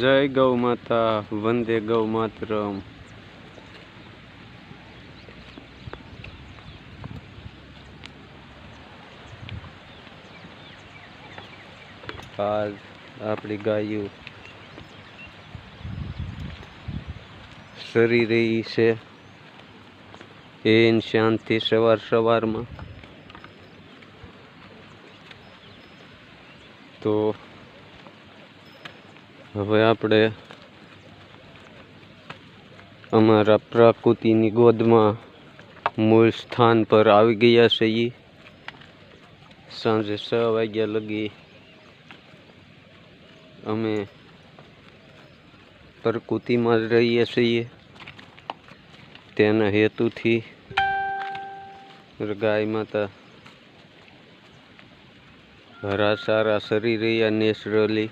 જય ગૌ માતા, વંદે ગૌ માતરમ. આજ આપણી ગાયું. સરી રહી છે. એન શાંતિ સવાર સવારમાં. તો હવે આપણે અમારા પ્રકૃતિની ગોદમાં મૂળ સ્થાન પર આવી ગયા છીએ. સાંજે છ વાગ્યા લગી અમે પ્રકૃતિમાં રહીએ છીએ. તેના હેતુથી ગાય માતા હરા સારા શરીર રહ્યા નેચરલી.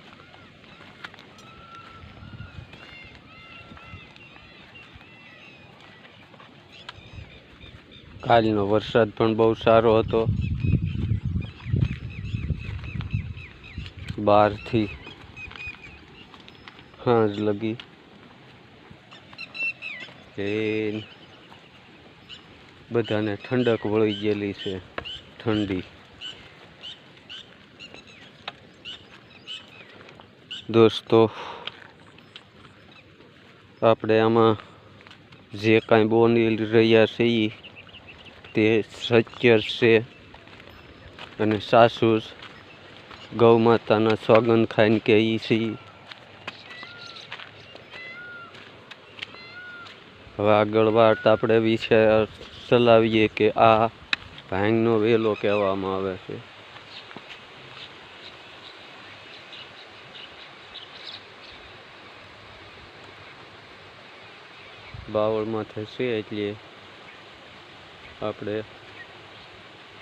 કાલનો વરસાદ પણ બહુ સારો હતો. બારથી સાંજ લગી. એ બધાને ઠંડક વળી ગયેલી છે, ઠંડી. દોસ્તો, આપણે આમાં જે કાંઈ બોની રહ્યા છીએ તે સત્ય છે. અને સાસુ ગૌ માતાના સોગંદ ખાઈને કહીએ છીએ હવે આગળ વાત આપણે વિશે ચલાવીએ કે આ ભાંગનો વેલો કહેવામાં આવે છે. બાવળમાં થશે એટલે આપણે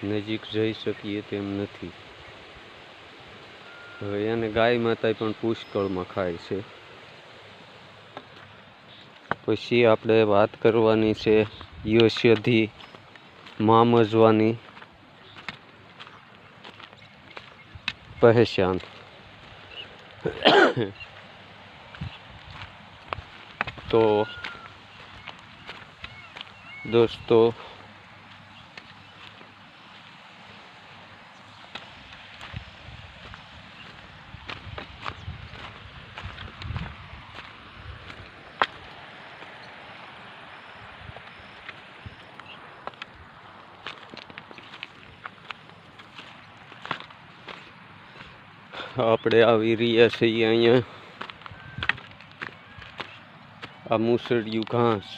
નજીક જઈ શકીએ તેમ નથી. હવે એને ગાય માતા પણ પુષ્કળમાં ખાય છે. પછી આપણે વાત કરવાની છે યશથી મામજવાની પહેચાન. તો દોસ્તો આપણે આવી રહ્યા છીએ અહીંયા. આ મુસળિયું ઘાસ.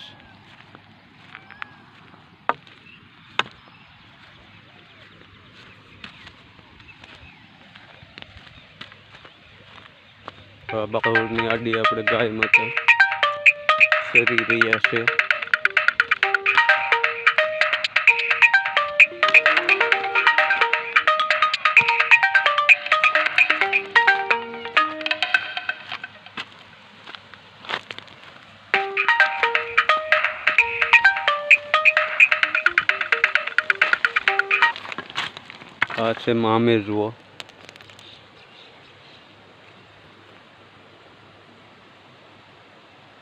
આ આડી આપણે ગાય માતા ફેરી રહ્યા છે આ છે મામેર જુઓ.